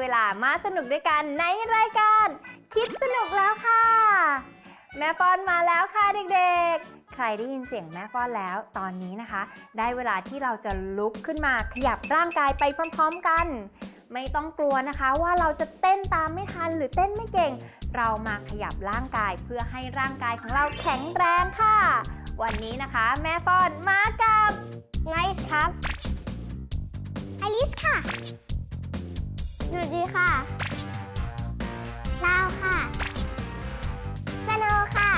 เวลามาสนุกด้วยกันในรายการ คิดสนุกแล้วค่ะ แม่ป้อนมาแล้วค่ะเด็กๆ ใครได้ยินเสียงแม่ป้อนแล้วตอนนี้นะคะ ได้เวลาที่เราจะลุกขึ้นมาขยับร่างกายไปพร้อมๆกัน ไม่ต้องกลัวนะคะว่าเราจะเต้นตามไม่ทันหรือเต้นไม่เก่ง เรามาขยับร่างกายเพื่อให้ร่างกายของเราแข็งแรงค่ะ วันนี้นะคะแม่ป้อนมากับไนท์ครับอริสค่ะ สวัสดีค่ะลาวค่ะสโนค่ะ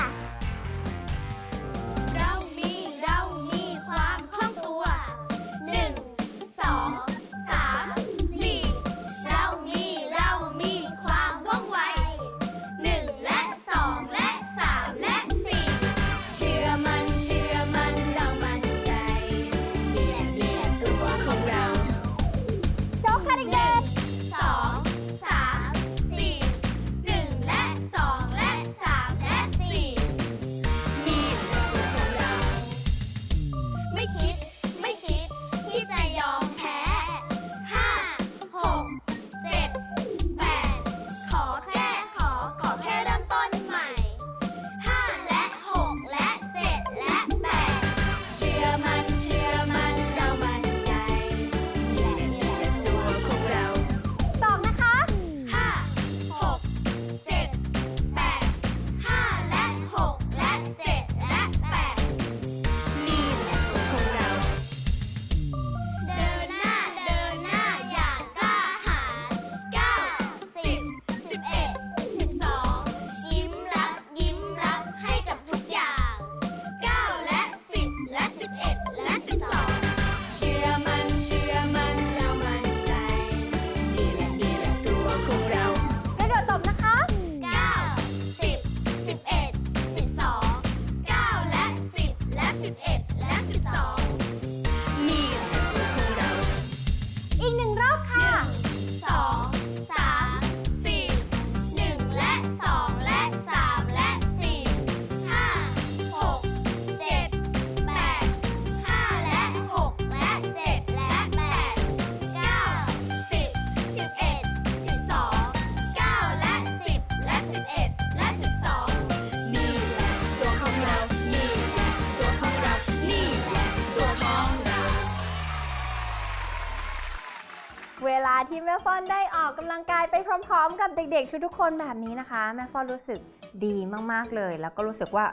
เวลาที่แม่ฟอนได้ออกกำลังกายไปพร้อม ๆ กับเด็กๆทุกๆคนแบบนี้นะคะ แม่ฟอนรู้สึกดีมากๆเลย แล้วก็รู้สึกว่า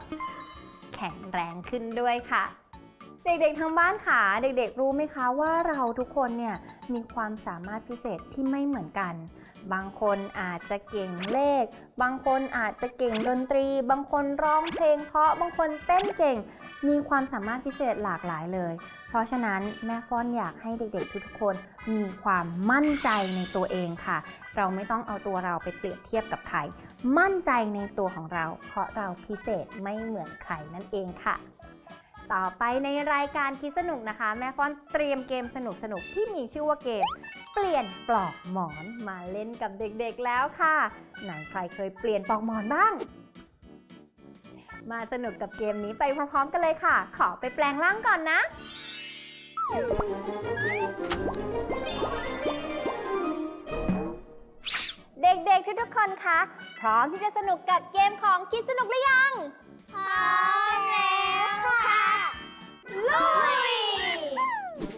แข็งแรงขึ้นด้วยค่ะเด็กๆทางบ้านค่ะ เด็กๆ รู้ไหมคะว่าเราทุกคนเนี่ยมีความสามารถพิเศษที่ไม่เหมือนกัน บางคนอาจจะเก่งเลข บางคนอาจจะเก่งดนตรี บางคนร้องเพลงเพราะ บางคนเต้นเก่ง มีความสามารถพิเศษหลากหลายเลย เพราะฉะนั้นแม่ฟ้อนอยากให้เด็กๆ ทุกๆคน มีความมั่นใจในตัวเองค่ะ เราไม่ต้องเอาตัวเราไปเปรียบเทียบกับใคร มั่นใจในตัวของเรา เพราะเราพิเศษไม่เหมือนใครนั่นเองค่ะต่อไปในรายการคิดสนุกนะคะ แม่ฟ้อนเตรียมเกมสนุกๆที่มีชื่อว่าเกม เปลี่ยนปลอกหมอนมาเล่นกับเด็กๆแล้วค่ะ ไหนใครเคยเปลี่ยนปลอกหมอนบ้าง มาสนุกกับเกมนี้ไปพร้อมๆกันเลยค่ะ ขอไปแปลงร่างก่อนนะ เด็กๆทุกๆคนคะ พร้อมที่จะสนุกกับเกมของคิดสนุกหรือยังพร้อมแล้วค่ะลุย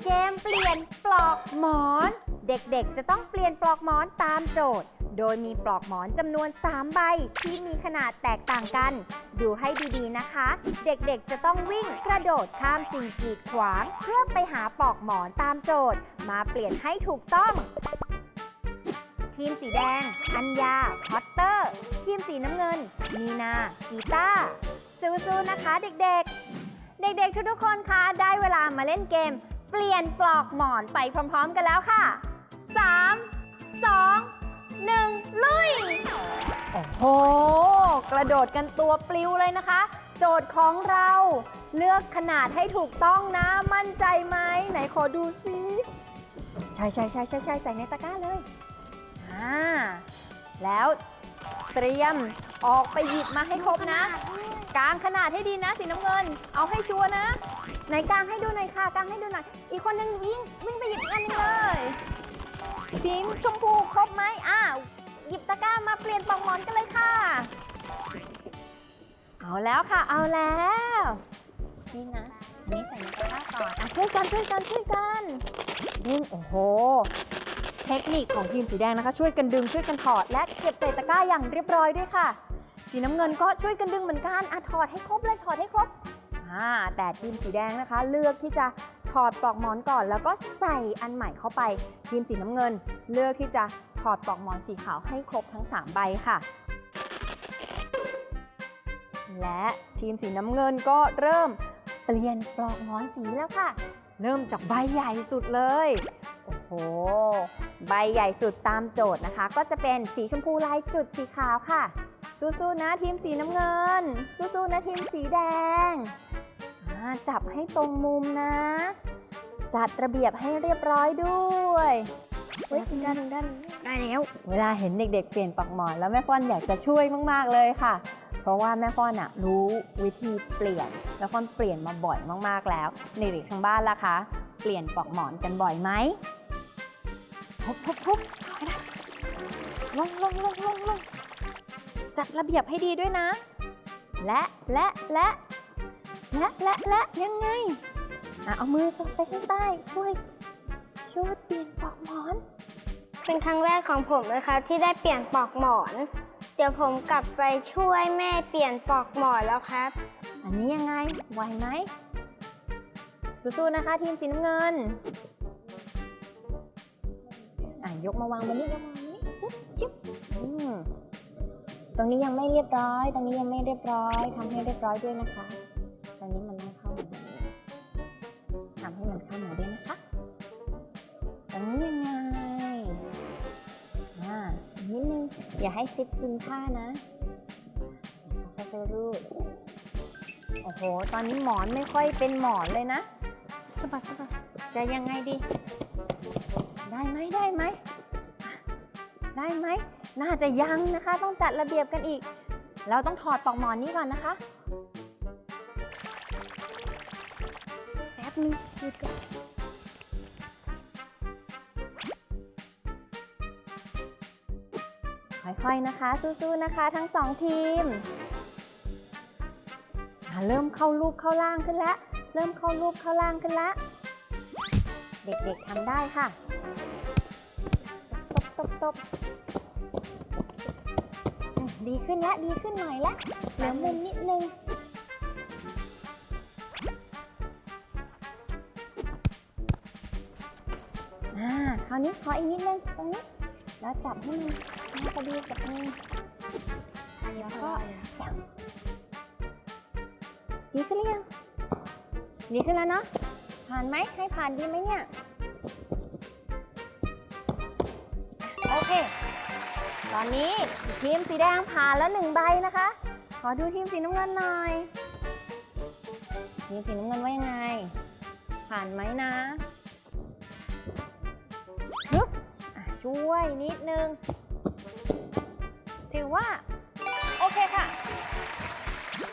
เกมเปลี่ยนปลอกหมอน เด็กๆ จะต้องเปลี่ยนปลอกหมอนตามโจทย์ โดยมีปลอกหมอนจำนวน 3 ใบ ที่มีขนาดแตกต่างกัน ดูให้ดีๆนะคะ เด็กๆ จะต้องวิ่งกระโดดข้ามสิ่งกีดขวาง เพื่อไปหาปลอกหมอนตามโจทย์ มาเปลี่ยนให้ถูกต้อง ทีมสีแดง อัญญาพอตเตอร์ ทีมสีน้ำเงิน มีนา กีตาร์สู้ๆนะคะเด็กๆ เด็กๆ ทุกๆ คนคะ ได้เวลามาเล่นเกม เปลี่ยนปลอกหมอนไปพร้อม ๆ กันแล้วค่ะ 3 2 1 ลุย โอ้โห กระโดดกันตัวปลิวเลยนะคะ โจทย์ของเรา เลือกขนาดให้ถูกต้องนะ มั่นใจไหม ไหนขอดูซิใช่ใช่ใช่ใช่ใช่ใส่ในตะกร้าเลย อ่า แล้วเตรียมออกไปหยิบมาให้ครบนะ กางขนาดให้ดีนะสีน้ำเงิน เอาให้ชัวร์นะ ไหนกางให้ดูหน่อยค่ะ กางให้ดูหน่อย อีกคนนึงวิ่งวิ่งไปหยิบอันนึงเลย สีชมพูครบไหมอ้าวหยิบตะกร้ามาเปลี่ยนปลอกหมอนกันเลยค่ะ เอาแล้วค่ะ เอาแล้วนี่นะนนี้ใส่ในตะกร้าก่อนอะช่วยกันช่วยกันช่วยกันดึงโอ้โห เทคนิคของทีมสีแดงนะคะ ช่วยกันดึงช่วยกันถอด และเก็บใส่ตะกร้าอย่างเรียบร้อยด้วยค่ะ สีน้ำเงินก็ช่วยกันดึงเหมือนกันอะถอดให้ครบเลยถอดให้ครบอ่าแต่ทีมสีแดงนะคะ เลือกที่จะ ถอดปลอกหมอนก่อน แล้วก็ใส่อันใหม่เข้าไปทีมสีน้ำเงิน เลือกที่จะถอดปลอกหมอนสีขาวให้ครบทั้ง 3 ใบค่ะ และทีมสีน้ำเงินก็เริ่มเปลี่ยนปลอกหมอนสีแล้วค่ะ เริ่มจากใบใหญ่สุดเลย โอ้โห ใบใหญ่สุดตามโจทย์นะคะ ก็จะเป็นสีชมพูลายจุดสีขาวค่ะ สู้ๆนะทีมสีน้ำเงิน สู้ๆนะทีมสีแดงจับให้ตรงมุมนะ จัดระเบียบให้เรียบร้อยด้วยเฮ้ยดันดันได้แล้ว เวลาเห็นเด็กๆ เปลี่ยนปลอกหมอนแล้วแม่ฟ้อนอยากจะช่วยมากๆเลยค่ะ เพราะว่าแม่ฟ้อนอะรู้วิธีเปลี่ยนแม่ฟ้อนเปลี่ยนมาบ่อยมากๆแล้วเด็กๆทางบ้านล่ะคะ เปลี่ยนปลอกหมอนกันบ่อยไหมทุบทุบทุบลงลงลงลงลงจัดระเบียบให้ดีด้วยนะ และและและและและและยังไงอะ เอามือซบไปข้างใต้ช่วยช่วยเปลี่ยนปลอกหมอน เป็นครั้งแรกของผมนะคะที่ได้เปลี่ยนปลอกหมอน เดี๋ยวผมกลับไปช่วยแม่เปลี่ยนปลอกหมอนแล้วครับ อันนี้ยังไงไหวไหมสู้ๆนะคะ ทีมสีน้ำเงินอะยกมาวางบนนี้ยกมาวางบนนี้ปึ๊บจิ๊บอืมตรงนี้ยังไม่เรียบร้อย ตรงนี้ยังไม่เรียบร้อยทำให้เรียบร้อยด้วยนะคะ เข้ามาด้วยนะคะตรงนี้ยังไงอ่าอีกนิดนึง อย่าให้ซิปกินผ้านะค่อยๆรูดโอ้โห ตอนนี้หมอนไม่ค่อยเป็นหมอนเลยนะสบัดสบัดจะยังไงดี ได้ไหมได้ไหม ได้ไหม น่าจะยังนะคะ ต้องจัดระเบียบกันอีก เราต้องถอดปลอกหมอนนี้ก่อนนะคะ ป๊บนึงหยุดก่อนค่อยๆนะคะ สู้ๆนะคะ ทั้งสองทีมเริ่มเข้ารูปเข้าล่างขึ้นแล้วเริ่มเข้ารูปเข้าล่างขึ้นแล้วเด็กๆทำได้ค่ะ ตบตบตบดีขึ้นแล้วดีขึ้นหน่อยละเหลือมุมนิดนึง นี้ขออีกนิดนึงตรงนี้ แล้วจับให้มันมาพอดีกับมือแล้วก็จับดีขึ้นหรือยังดีขึ้นแล้วเนาะ ผ่านไหมให้ผ่านดีไหมเนี่ย โอเค ตอนนี้ทีมสีแดงผ่านแล้วหนึ่งใบนะคะ ขอดูทีมสีน้ำเงินหน่อยทีมสีน้ำเงินว่ายังไง ผ่านไหมนะ ช่วยนิดนึง ถือว่า โอเคค่ะ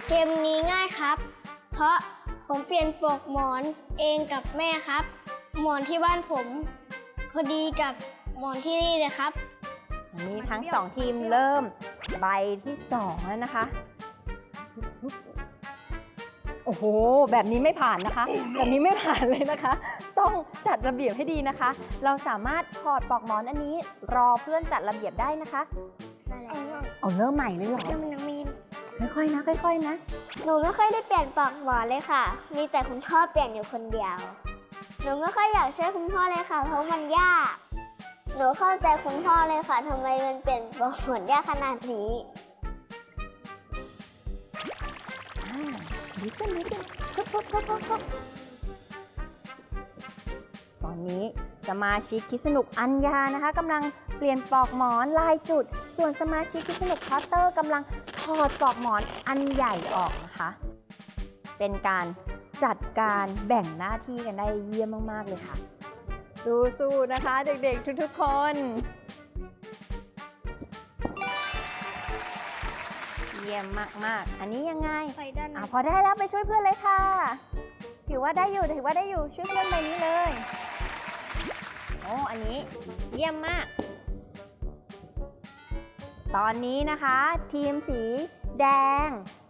เกมนี้ง่ายครับ เพราะผมเปลี่ยนปลอกหมอนเองกับแม่ครับ หมอนที่บ้านผมพอดีกับหมอนที่นี่เลยครับอันนี้ทั้งสองทีมเริ่มใบที่สองแล้วนะคะโอ้โห แบบนี้ไม่ผ่านนะคะ แบบนี้ไม่ผ่านเลยนะคะ ต้องจัดระเบียบให้ดีนะคะ เราสามารถถอดปลอกหมอนอันนี้ รอเพื่อนจัดระเบียบได้นะคะเอาเริ่มใหม่เลยเหรอค่อยๆนะ ค่อยๆนะ หนูไม่ค่อยได้เปลี่ยนปลอกหมอนเลยค่ะ มีแต่คุณพ่อเปลี่ยนอยู่คนเดียว หนูไม่ค่อยอยากช่วยคุณพ่อเลยค่ะ เพราะมันยาก หนูเข้าใจคุณพ่อเลยค่ะทำไมมันเปลี่ยนปลอกหมอนยากขนาดนี้ ดีขึ้นดีขึ้นพุบพุบพุบพุบพุบตอนนี้สมาชิกคิดสนุกอัญญานะคะกำลังเปลี่ยนปลอกหมอนลายจุด ส่วนสมาชิกคิดสนุกพอตเตอร์กำลังถอดปลอกหมอนอันใหญ่ออกนะคะ เป็นการจัดการแบ่งหน้าที่กันได้เยี่ยมมาก ๆ เลยค่ะ สู้ๆนะคะ เด็กๆ ทุกๆ คน ยี่ยมมากๆ อันนี้ยังไงไปด้านอะพอได้แล้วไปช่วยเพื่อนเลยค่ะ ถือว่าได้อยู่ถือว่าได้อยู่ช่วยเพื่อนใบนี้เลยโออันนี้เยี่ยมมาก ตอนนี้นะคะ ทีมสีแดง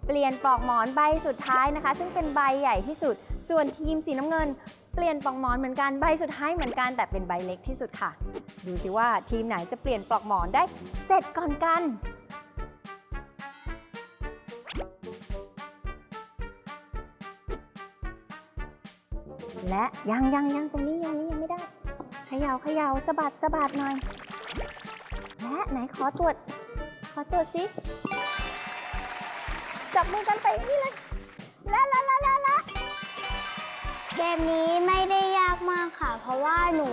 เปลี่ยนปลอกหมอนใบสุดท้ายนะคะ ซึ่งเป็นใบใหญ่ที่สุด ส่วนทีมสีน้ำเงิน เปลี่ยนปลอกหมอนเหมือนกันใบสุดท้ายเหมือนกันแต่เป็นใบเล็กที่สุดค่ะ ดูสิว่าทีมไหนจะเปลี่ยนปลอกหมอนได้เสร็จก่อนกัน และยังยังยังตรงนี้ยังนี้ยังไม่ได้เขย่าเขย่าสะบัดสะบัดหน่อย และไหนขอตรวจ ขอตรวจสิจับมือกันไปนี่เลยและและและและและเกมนี้ไม่ได้ยากมากค่ะ เพราะว่าหนู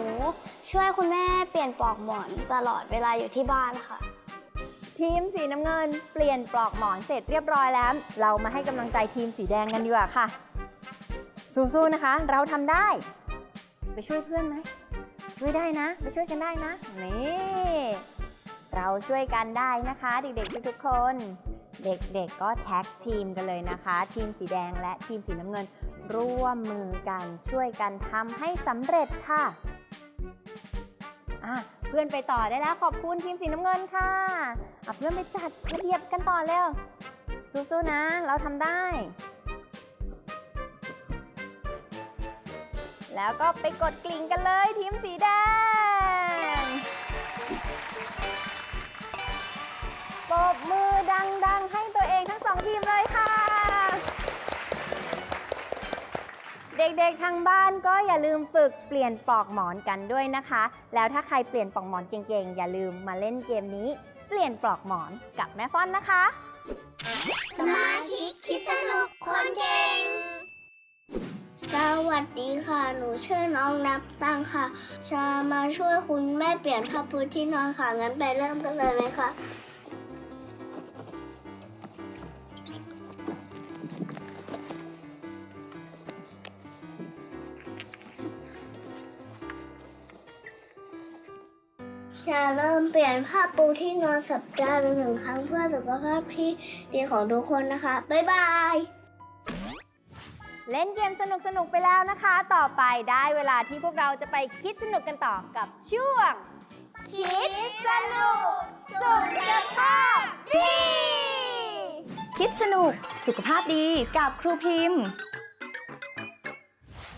ช่วยคุณแม่เปลี่ยนปลอกหมอนตลอดเวลาอยู่ที่บ้านค่ะทีมสีน้ำเงิน เปลี่ยนปลอกหมอนเสร็จเรียบร้อยแล้ว เรามาให้กำลังใจทีมสีแดงกันดีกว่าค่ะ สู้ๆนะคะ เราทำได้ ไปช่วยเพื่อนไหมช่วยได้นะ ไปช่วยกันได้นะนี่เราช่วยกันได้นะคะ เด็กๆทุกๆคน เด็กๆก็แท็กทีมกันเลยนะคะ ทีมสีแดงและทีมสีน้ำเงิน ร่วมมือกันช่วยกันทำให้สำเร็จค่ะอะเพื่อนไปต่อได้แล้วขอบคุณทีมสีน้ำเงินค่ะอะเพื่อนไปจัดระเบียบกันต่อเร็วสู้ๆนะ เราทำได้ แล้วก็ไปกดกลิ่งกันเลยทีมสีแดงปรบมือดังๆ ให้ตัวเองทั้งสองทีมเลยค่ะ เด็กๆทางบ้านก็อย่าลืมฝึกเปลี่ยนปลอกหมอนกันด้วยนะคะ แล้วถ้าใครเปลี่ยนปลอกหมอนเก่งๆ อย่าลืมมาเล่นเกมนี้ เปลี่ยนปลอกหมอนกับแม่ฟ้อนนะคะ สมาชิกคิดสนุกคนเก่ง วัสดีค่ะ หนูชื่อน้องนับตังค่ะ จะมาช่วยคุณแม่เปลี่ยนผ้าปูที่นอนค่ะ งั้นไปเริ่มกันเลยไหมคะ จะเริ่มเปลี่ยนผ้าปูที่นอนสัปดาห์ละหนึ่งครั้งเพื่อสุขภาพที่ดีของทุกคนนะคะ บ๊ายบาย เล่นเกมสนุกๆไปแล้วนะคะ ต่อไปได้เวลาที่พวกเราจะไปคิดสนุกกันต่อกับช่วง คิดสนุก สุขภาพดี คิดสนุกสุขภาพดีกับครูพิมพ์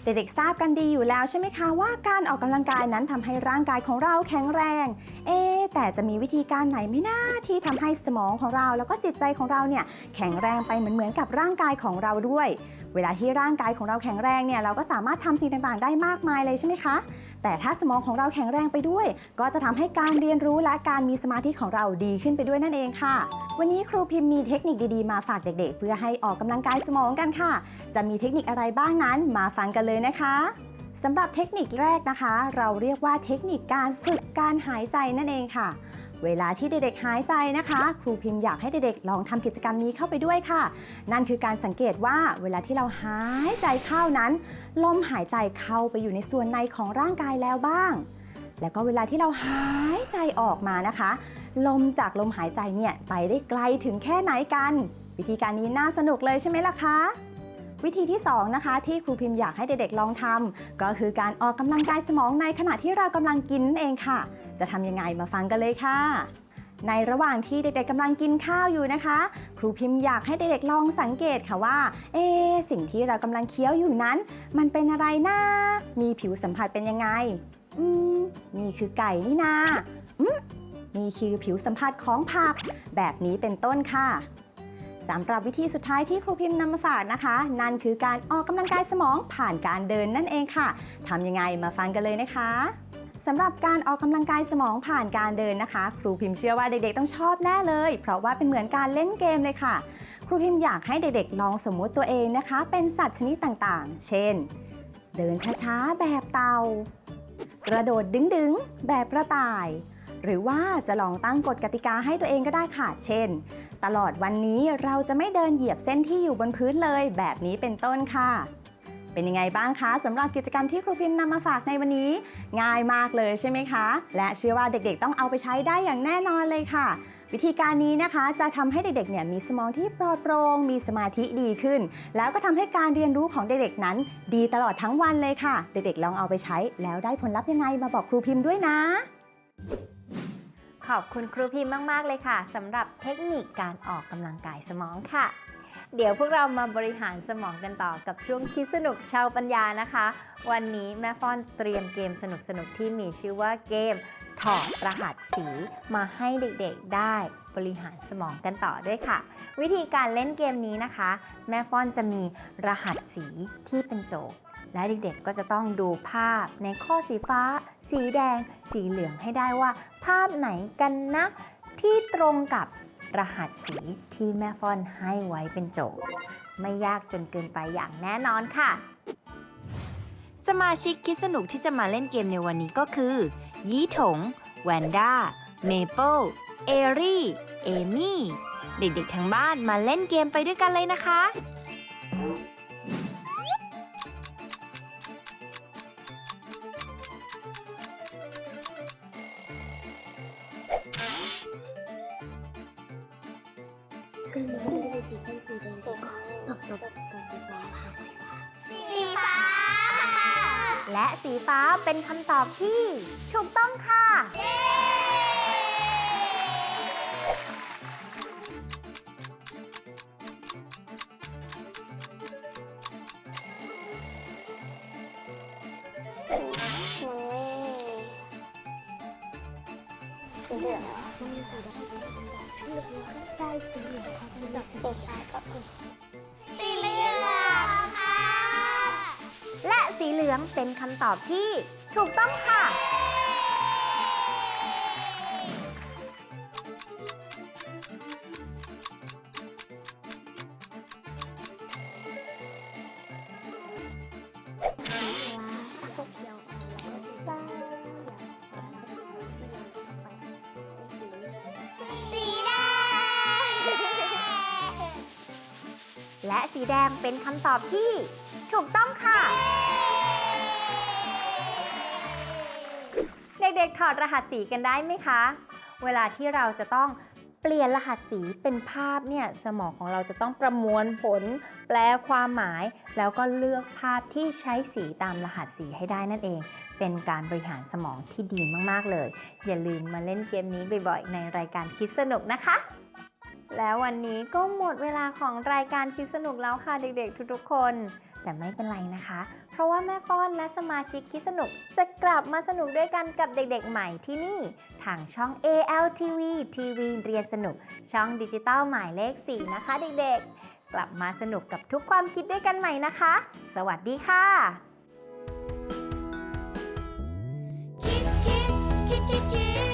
เด็กๆทราบกันดีอยู่แล้วใช่ไหมคะว่าการออกกำลังกายนั้นทำให้ร่างกายของเราแข็งแรง เอ๊ะแต่จะมีวิธีการไหนไหม่น่าที่ทำให้สมองของเราแล้วก็จิตใจของเราเนี่ยแข็งแรงไปเหมือนเหมือนๆกับร่างกายของเราด้วย เวลาที่ร่างกายของเราแข็งแรงเนี่ยเราก็สามารถทำสิ่งต่างๆ ได้มากมายเลยใช่ไหมคะ แต่ถ้าสมองของเราแข็งแรงไปด้วย ก็จะทำให้การเรียนรู้และการมีสมาธิของเราดีขึ้นไปด้วยนั่นเองค่ะ วันนี้ครูพิมพ์มีเทคนิคดีๆมาฝากเด็กๆ เพื่อให้ออกกำลังกายสมองกันค่ะ จะมีเทคนิคอะไรบ้างนั้นมาฟังกันเลยนะคะสำหรับเทคนิคแรกนะคะ เราเรียกว่าเทคนิคการฝึกการหายใจนั่นเองค่ะ เวลาที่เด็กๆหายใจนะคะ ครูพิมพ์อยากให้เด็กๆลองทำกิจกรรมนี้เข้าไปด้วยค่ะ นั่นคือการสังเกตว่าเวลาที่เราหายใจเข้านั้น ลมหายใจเข้าไปอยู่ในส่วนในของร่างกายแล้วบ้าง แล้วก็เวลาที่เราหายใจออกมานะคะ ลมจากลมหายใจเนี่ยไปได้ไกลถึงแค่ไหนกัน วิธีการนี้น่าสนุกเลยใช่ไหมล่ะคะ วิธีที่สองนะคะ ที่ครูพิมพ์อยากให้เด็กๆลองทำก็คือการออกกำลังกายสมองในขณะที่เรากำลังกินนั่นเองค่ะ จะทำยังไงมาฟังกันเลยค่ะ ในระหว่างที่เด็กๆกำลังกินข้าวอยู่นะคะ ครูพิมพ์อยากให้เด็กๆลองสังเกตค่ะว่า เอ๊สิ่งที่เรากำลังเคี้ยวอยู่นั้น มันเป็นอะไรนะมีผิวสัมผัสเป็นยังไง อืมนี่คือไก่นี่นาอืมนี่คือผิวสัมผัสของผัก แบบนี้เป็นต้นค่ะ สำหรับวิธีสุดท้ายที่ครูพิมพ์นำมาฝากนะคะ นั่นคือการออกกำลังกายสมองผ่านการเดินนั่นเองค่ะทำยังไงมาฟังกันเลยนะคะสำหรับการออกกำลังกายสมองผ่านการเดินนะคะ ครูพิมพ์เชื่อว่าเด็กๆต้องชอบแน่เลย เพราะว่าเป็นเหมือนการเล่นเกมเลยค่ะ ครูพิมพ์อยากให้เด็กๆ ลองสมมุติตัวเองนะคะ เป็นสัตว์ชนิดต่างๆ เช่น เดินช้าๆ แบบเต่ากระโดดดึงๆ แบบกระต่าย หรือว่าจะลองตั้งกฎกติกาให้ตัวเองก็ได้ค่ะ เช่น ตลอดวันนี้เราจะไม่เดินเหยียบเส้นที่อยู่บนพื้นเลย แบบนี้เป็นต้นค่ะ เป็นยังไงบ้างคะสำหรับกิจกรรมที่ครูพิมพ์นำมาฝากในวันนี้ ง่ายมากเลยใช่ไหมคะ และเชื่อว่าเด็กๆ ต้องเอาไปใช้ได้อย่างแน่นอนเลยค่ะวิธีการนี้นะคะจะทำให้เด็กๆเนี่ยมีสมองที่ปลอดโปร่งมีสมาธิดีขึ้น แล้วก็ทำให้การเรียนรู้ของเด็กๆนั้น ดีตลอดทั้งวันเลยค่ะ เด็กๆลองเอาไปใช้แล้วได้ผลลัพธ์ยังไงมาบอกครูพิมพ์ด้วยนะ ขอบคุณครูพิมพ์มาก ๆ เลยค่ะสำหรับเทคนิคการออกกำลังกายสมองค่ะ เดี๋ยวพวกเรามาบริหารสมองกันต่อกับช่วงคิดสนุกชาวปัญญานะคะ วันนี้แม่ฟ้อนเตรียมเกมสนุกๆที่มีชื่อว่าเกมถอดรหัสสีมาให้เด็กๆได้บริหารสมองกันต่อด้วยค่ะ วิธีการเล่นเกมนี้นะคะ แม่ฟ้อนจะมีรหัสสีที่เป็นโจทย์ และเด็กๆก็จะต้องดูภาพในข้อสีฟ้า สีแดง สีเหลืองให้ได้ว่า ภาพไหนกันนะ ที่ตรงกับรหัสสีที่แม่ฟ้อนให้ไว้เป็นโจทย์ ไม่ยากจนเกินไปอย่างแน่นอนค่ะ สมาชิกคิดสนุกที่จะมาเล่นเกมในวันนี้ก็คือ ยี่ถง แวนด้า เมเปิลเอรี่ เอมี่ เด็กๆทั้งบ้านมาเล่นเกมไปด้วยกันเลยนะคะ สีฟ้า และสีฟ้าเป็นคำตอบที่ ถูกต้องค่ะ องเป็นคำตอบที่ถูกต้องค่ะ สีแดง และสีแดงเป็นคำตอบที่ ด็กๆ ถอดรหัสสีกันได้ไหมคะ เวลาที่เราจะต้องเปลี่ยนรหัสสีเป็นภาพเนี่ยสมองของเราจะต้องประมวลผล แปลความหมาย แล้วก็เลือกภาพที่ใช้สีตามรหัสสีให้ได้นั่นเอง เป็นการบริหารสมองที่ดีมากๆเลย อย่าลืมมาเล่นเกมนี้บ่อยๆ ในรายการคิดสนุกนะคะ แล้ววันนี้ก็หมดเวลาของรายการคิดสนุกแล้วค่ะเด็กๆ ทุกๆคน แต่ไม่เป็นไรนะคะ เพราะว่าแม่ป้อนและสมาชิกคิดสนุก จะกลับมาสนุกด้วยกันกับเด็กๆใหม่ที่นี่ ทางช่อง ALTV TV เรียนสนุก ช่องดิจิตอลหมายเลข 4 นะคะเด็กๆ กลับมาสนุกกับทุกความคิดด้วยกันใหม่นะคะ สวัสดีค่ะคิดคิดคิดคิดคิด